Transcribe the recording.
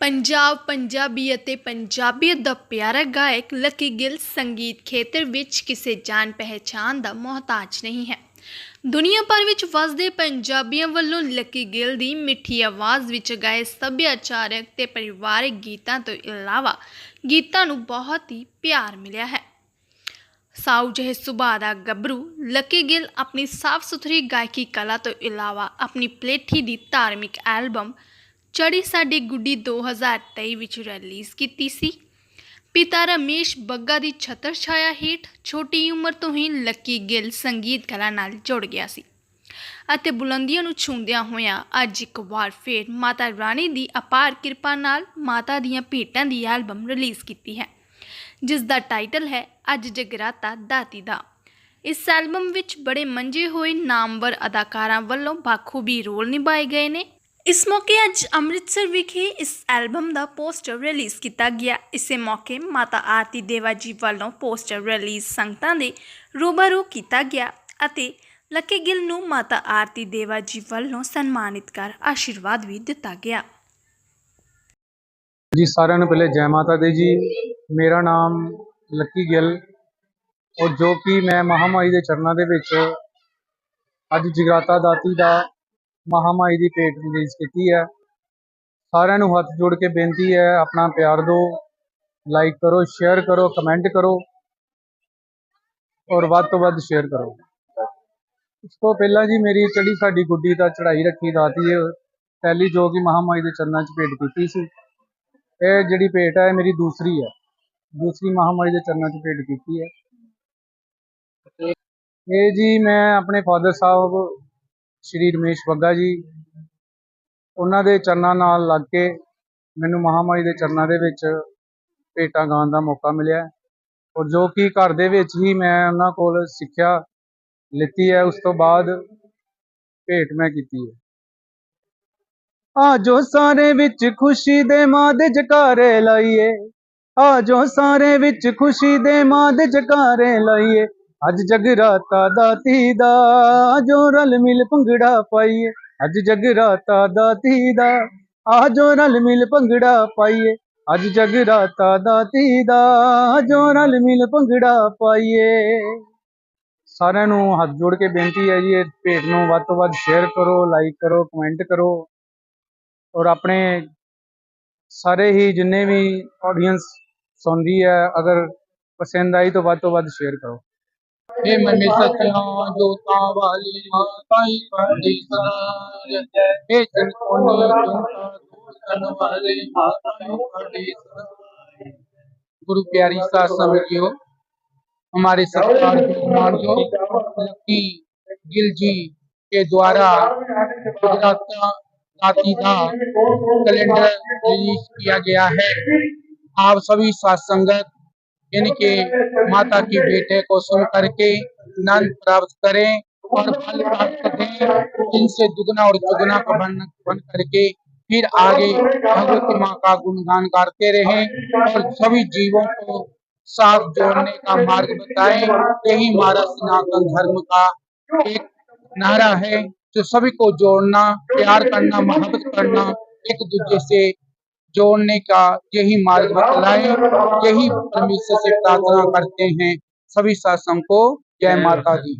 ਪੰਜਾਬ, ਪੰਜਾਬੀ ਅਤੇ ਪੰਜਾਬੀਅਤ ਦਾ ਪਿਆਰਾ ਗਾਇਕ ਲੱਕੀ ਗਿੱਲ ਸੰਗੀਤ ਖੇਤਰ ਵਿੱਚ ਕਿਸੇ ਜਾਣ ਪਹਿਚਾਨ ਦਾ ਮੁਹਤਾਜ ਨਹੀਂ ਹੈ। ਦੁਨੀਆ ਭਰ ਵਿੱਚ ਵਸਦੇ ਪੰਜਾਬੀਆਂ ਵੱਲੋਂ ਲੱਕੀ ਗਿੱਲ ਦੀ ਮਿੱਠੀ ਆਵਾਜ਼ ਵਿੱਚ ਗਾਏ ਸੱਭਿਆਚਾਰਕ ਤੇ ਪਰਿਵਾਰਕ ਗੀਤਾਂ ਤੋਂ ਇਲਾਵਾ ਗੀਤਾਂ ਨੂੰ ਬਹੁਤ ਹੀ ਪਿਆਰ ਮਿਲਿਆ ਹੈ। ਸਾਊ ਜਿਹੇ ਸੁਭਾਅ ਦਾ ਗੱਭਰੂ, ਲੱਕੀ ਗਿੱਲ ਆਪਣੀ ਸਾਫ਼ ਸੁਥਰੀ ਗਾਇਕੀ ਕਲਾ ਤੋਂ ਇਲਾਵਾ ਆਪਣੀ ਪਲੇਠੀ ਦੀ ਧਾਰਮਿਕ ਐਲਬਮ ਚੜੀ ਸਾਡੀ ਗੁੱਡੀ 2023 ਵਿੱਚ ਰਿਲੀਜ਼ ਕੀਤੀ ਸੀ। ਪਿਤਾ ਰਮੇਸ਼ ਬੱਗਾ ਦੀ ਛਤਰ ਛਾਇਆ ਹੇਠ ਛੋਟੀ ਉਮਰ ਤੋਂ ਹੀ ਲੱਕੀ ਗਿੱਲ ਸੰਗੀਤ ਕਲਾ ਨਾਲ ਜੁੜ ਗਿਆ ਸੀ ਅਤੇ ਬੁਲੰਦੀਆਂ ਨੂੰ ਛੂੰਦਿਆਂ ਹੋਇਆਂ ਅੱਜ ਇੱਕ ਵਾਰ ਫੇਰ ਮਾਤਾ ਰਾਣੀ ਦੀ ਅਪਾਰ ਕਿਰਪਾ ਨਾਲ ਮਾਤਾ ਦੀਆਂ ਭੇਟਾਂ ਦੀ ਐਲਬਮ ਰਿਲੀਜ਼ ਕੀਤੀ ਹੈ ਜਿਸ ਦਾ ਟਾਈਟਲ ਹੈ ਅੱਜ ਜਗਰਾਤਾ ਦਾਤੀ ਦਾ। ਇਸ ਐਲਬਮ ਵਿੱਚ ਬੜੇ ਮੰਜੇ ਹੋਏ ਨਾਮਵਰ ਅਦਾਕਾਰਾਂ ਵੱਲੋਂ ਬਾਖੂਬੀ ਰੋਲ ਨਿਭਾਏ ਗਏ ਨੇ ਇਸ ਮੌਕੇ ਅੱਜ ਅੰਮ੍ਰਿਤਸਰ ਵਿਖੇ ਇਸ ਐਲਬਮ ਦਾ ਪੋਸਟਰ ਰਿਲੀਜ਼ ਕੀਤਾ ਗਿਆ। ਇਸੇ ਮੌਕੇ ਮਾਤਾ ਆਰਤੀ ਦੇਵਾ ਜੀ ਵੱਲੋਂ ਪੋਸਟਰ ਰਿਲੀਜ਼ ਸੰਗਤਾਂ ਦੇ ਰੂਬਰੂ ਕੀਤਾ ਗਿਆ ਅਤੇ ਲੱਕੀ ਗਿੱਲ ਨੂੰ ਮਾਤਾ ਆਰਤੀ ਦੇਵਾ ਜੀ ਵੱਲੋਂ ਸਨਮਾਨਿਤ ਕਰ ਆਸ਼ੀਰਵਾਦ ਵੀ ਦਿੱਤਾ ਗਿਆ। ਜੀ, ਸਾਰਿਆਂ ਨੂੰ ਪਹਿਲੇ ਜੈ ਮਾਤਾ ਦੇ ਜੀ। ਮੇਰਾ ਨਾਮ ਲੱਕੀ ਗਿੱਲ ਔਰ ਜੋ ਕਿ ਮੈਂ ਮਹਾਮਾਈ ਦੇ ਚਰਨਾਂ ਦੇ ਵਿੱਚ ਅੱਜ ਜਗਰਾਤਾ ਦਾਤੀ ਦਾ ਮਹਾਮਾਈ ਦੀ ਭੇਟ ਰਿਲੀਜ਼ ਕੀਤੀ ਹੈ। ਸਾਰਿਆਂ ਨੂੰ ਹੱਥ ਜੋੜ ਕੇ ਬੇਨਤੀ ਹੈ, ਆਪਣਾ ਪਿਆਰ ਦਿਓ ਲਾਈਕ ਕਰੋ ਸ਼ੇਅਰ ਕਰੋ ਕਮੈਂਟ ਕਰੋ ਔਰ ਵੱਧ ਤੋਂ ਵੱਧ ਸ਼ੇਅਰ ਕਰੋ। ਉਸ ਤੋਂ ਪਹਿਲਾਂ ਜੀ ਮੇਰੀ ਚੜੀ ਸਾਡੀ ਗੁੱਡੀ ਦਾ ਚੜਾਈ ਰੱਖੀ ਦਾਤੀ ਹੈ ਪਹਿਲੀ ਜੋ ਕਿ ਮਹਾਮਾਈ ਦੇ ਚਰਨਾਂ 'ਚ ਭੇਟ ਕੀਤੀ ਸੀ, ਇਹ ਜਿਹੜੀ ਭੇਟ ਹੈ, ਇਹ ਮੇਰੀ ਦੂਸਰੀ ਹੈ। ਦੂਸਰੀ ਮਹਾਮਾਰੀ ਦੇ ਚਰਨਾਂ 'ਚ ਭੇਟ ਕੀਤੀ ਹੈ। ਇਹ ਜੀ ਮੈਂ ਆਪਣੇ ਫਾਦਰ ਸਾਹਿਬ ਸ਼੍ਰੀ ਰਮੇਸ਼ ਬੱਗਾ ਜੀ। ਉਹਨਾਂ ਦੇ ਚਰਨਾਂ ਨਾਲ ਲੱਗ ਕੇ ਮੈਨੂੰ ਮਹਾਮਾਰੀ ਦੇ ਚਰਨਾਂ ਦੇ ਵਿੱਚ ਭੇਟਾਂ ਗਾਉਣ ਦਾ ਮੌਕਾ ਮਿਲਿਆ। ਔਰ ਜੋ ਕਿ ਘਰ ਦੇ ਵਿੱਚ ਹੀ ਮੈਂ ਉਹਨਾਂ ਕੋਲ ਸਿੱਖਿਆ ਲਿੱਤੀ ਹੈ, ਉਸ ਤੋਂ ਬਾਅਦ ਭੇਟ ਮੈਂ ਕੀਤੀ ਹੈ। ਆ ਆਜੋ ਸਾਰੇ ਵਿੱਚ ਖੁਸ਼ੀ ਦੇ ਮਾਂ ਦੇ ਜਕਾਰੇ ਲਾਈਏ। ਆਜੋ ਸਾਰੇ ਵਿੱਚ ਖੁਸ਼ੀ ਦੇ ਮਾਂ ਦੇ ਜਕਾਰੇ ਲਾਈਏ। ਅੱਜ ਜਗਰਾਤਾ ਦਾਤੀ ਦਾ ਜੋ ਰਲ ਮਿਲ ਭੰਗੜਾ ਪਾਈਏ। ਅੱਜ ਜਗਰਾਤਾ ਦਾਤੀ ਦਾ ਆ ਜੋ ਰਲ ਮਿਲ ਭੰਗੜਾ ਪਾਈਏ। ਅੱਜ ਜਗਰਾਤਾ ਦਾਤੀ ਦਾ ਜੋ ਰਲ ਮਿਲ ਭੰਗੜਾ ਪਾਈਏ। ਸਾਰਿਆਂ ਨੂੰ ਹੱਥ ਜੋੜ ਕੇ ਬੇਨਤੀ ਹੈ ਜੀ, ਇਹ ਭੇਟ ਨੂੰ ਵੱਧ ਤੋਂ ਵੱਧ ਸ਼ੇਅਰ ਕਰੋ ਲਾਈਕ ਕਰੋ ਕਮੈਂਟ ਕਰੋ। ਔਰ ਆਪਣੇ ਸਾਰੇ ਹੀ ਜਿੰਨੇ ਵੀ ਆਡੀਅנס ਸੁਣਦੀ ਹੈ, ਅਗਰ ਪਸੰਦ ਆਈ ਤਾਂ ਵੱਧ ਤੋਂ ਵੱਧ ਸ਼ੇਅਰ ਕਰੋ। हे मने सत्या जोता वाली माता ही बड़ी सराय हे जन कोने जोता दूषण वाली माता ही बड़ी सराय गुरु प्यारी साथ संगियो हमारे सरकार के मानजो लकी गिल जी के द्वारा गुजरात जाति का कैलेंडर रिलीज किया गया है आप सभी साथ संगत इनके माता की बेटे को सुन करके आनंद प्राप्त करें और फल प्राप्त करें। इनसे दुगना और चुगना का बन बन करके फिर आगे भगवती माँ का गुणगान करते रहें और सभी जीवों को साथ जोड़ने का मार्ग बताएँ। यही हमारा सनातन धर्म का एक नारा है। जो सभी को जोड़ना, प्यार करना, मोहब्बत करना एक दूसरे से जोड़ने का यही मार्ग बतलाए यही परमेश्वर से प्रार्थना करते हैं सभी शासन को जय माता दी